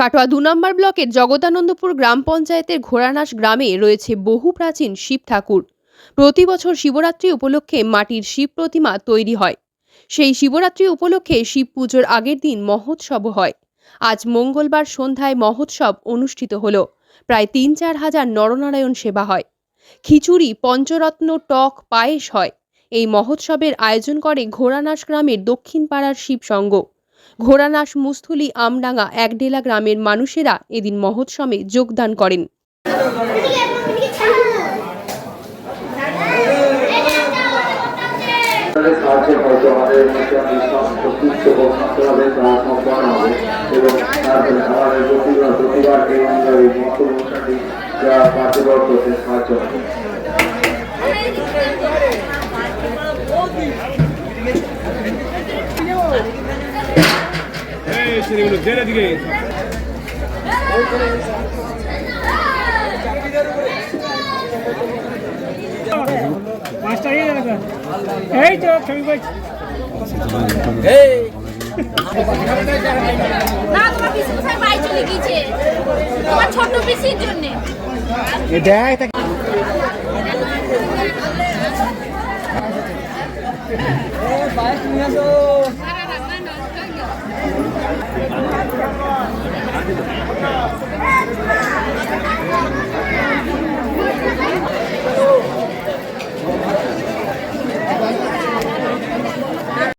কাটোয়া দু নম্বর ব্লকের জগদানন্দপুর গ্রাম পঞ্চায়েতের ঘোড়ানাশ গ্রামে রয়েছে বহু প্রাচীন শিব ঠাকুর। প্রতি বছর শিবরাত্রি উপলক্ষে মাটির শিব প্রতিমা তৈরি হয়। সেই শিবরাত্রি উপলক্ষে শিব পুজোর আগের দিন মহোৎসব হয়। আজ মঙ্গলবার সন্ধ্যায় মহোৎসব অনুষ্ঠিত হল। প্রায় তিন চার হাজার নরনারায়ণ সেবা হয়। খিচুড়ি, পঞ্চরত্ন, টক, পায়েস হয়। এই মহোৎসবের আয়োজন করে ঘোড়ানাশ গ্রামের দক্ষিণ পাড়ার শিব সংঘ ঘোড়ানাশ মুস্থুলি আমডাঙ্গা একডেলা গ্রামের মানুষেরা এদিন মহোৎসবে যোগদান করেন। সাহায্যে ছেলেগুলো জেলে দিকে এই তো ছবি পাই না তোমার পিসি